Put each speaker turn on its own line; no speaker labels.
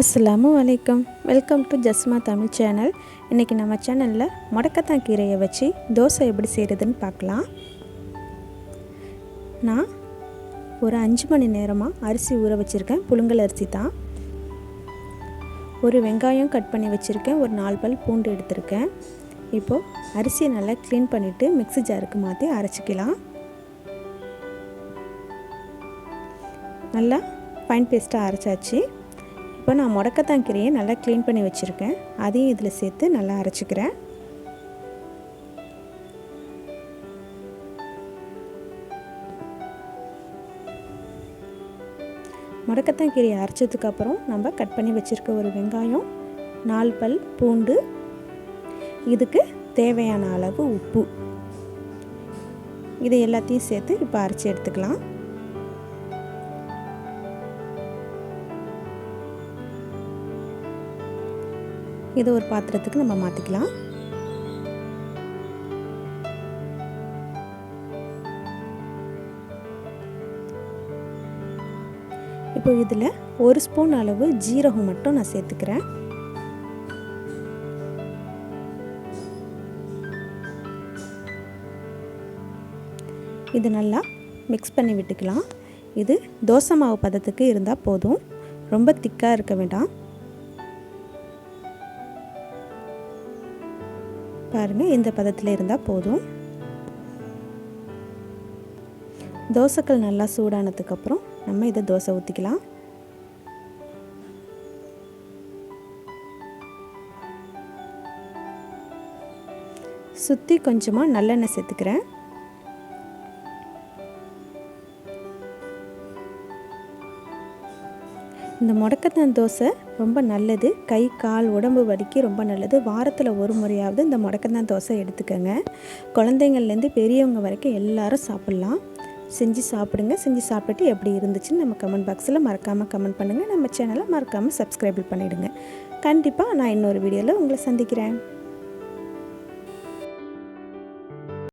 அஸ்ஸலாமு வலைக்கம் welcome to Jasma Tamil channel. இன்றைக்கி நம்ம சேனலில் முடக்கத்தான் கீரையை வச்சு தோசை எப்படி செய்கிறதுன்னு பார்க்கலாம். நான் ஒரு அஞ்சு மணி நேரமாக அரிசி ஊற வச்சுருக்கேன். புழுங்கல் அரிசி தான். ஒரு வெங்காயம் கட் பண்ணி வச்சுருக்கேன். ஒரு நாலு பல் பூண்டு எடுத்திருக்கேன். இப்போது அரிசியை நல்லா க்ளீன் பண்ணிவிட்டு மிக்ஸி ஜாருக்கு மாற்றி அரைச்சிக்கலாம். நல்லா ஃபைன் பேஸ்ட்டாக அரைச்சாச்சு. இப்போ நான் முடக்கத்தான் கீரையை நல்லா க்ளீன் பண்ணி வச்சுருக்கேன். அதையும் இதில் சேர்த்து நல்லா அரைச்சிக்கிறேன். முடக்கத்தான் கீரையை அரைச்சதுக்கப்புறம் நம்ம கட் பண்ணி வச்சுருக்க ஒரு வெங்காயம் நாலு பல் பூண்டு இதுக்கு தேவையான அளவு உப்பு. இதை எல்லாத்தையும் சேர்த்து இப்போ அரைச்சி எடுத்துக்கலாம். இதை ஒரு பாத்திரத்துக்கு நம்ம மாற்றிக்கலாம் இப்போ இதில் ஒரு ஸ்பூன் அளவு ஜீரகம் மட்டும் நான் சேர்த்துக்கிறேன். இது நல்லா மிக்ஸ் பண்ணி விட்டுக்கலாம். இது தோசை மாவு பதத்துக்கு இருந்தால் போதும். ரொம்ப திக்காக இருக்க வேண்டாம். பாருங்கள் இந்த பதத்தில் இருந்தால் போதும். தோசைக்கல் நல்லா சூடானதுக்கப்புறம் நம்ம இதை தோசை ஊற்றிக்கலாம் சுற்றி கொஞ்சமாக நல்லெண்ணெய் சேர்த்துக்கிறேன். இந்த முடக்கத்தான் தோசை ரொம்ப நல்லது. கை கால் உடம்பு வலிக்கு ரொம்ப நல்லது. வாரத்தில் ஒரு முறையாவது இந்த முடக்கத்தான் தோசை எடுத்துக்கோங்க. குழந்தைங்கள்லேருந்து பெரியவங்க வரைக்கும் எல்லாரும் சாப்பிட்லாம். செஞ்சு சாப்பிடுங்க. செஞ்சு சாப்பிட்டுட்டு எப்படி இருந்துச்சுன்னு நம்ம கமெண்ட் பாக்ஸில் மறக்காமல் கமெண்ட் பண்ணுங்கள் நம்ம சேனலை மறக்காமல் சப்ஸ்கிரைபிள் பண்ணிவிடுங்க கண்டிப்பாக நான் இன்னொரு வீடியோவில் உங்களை சந்திக்கிறேன்.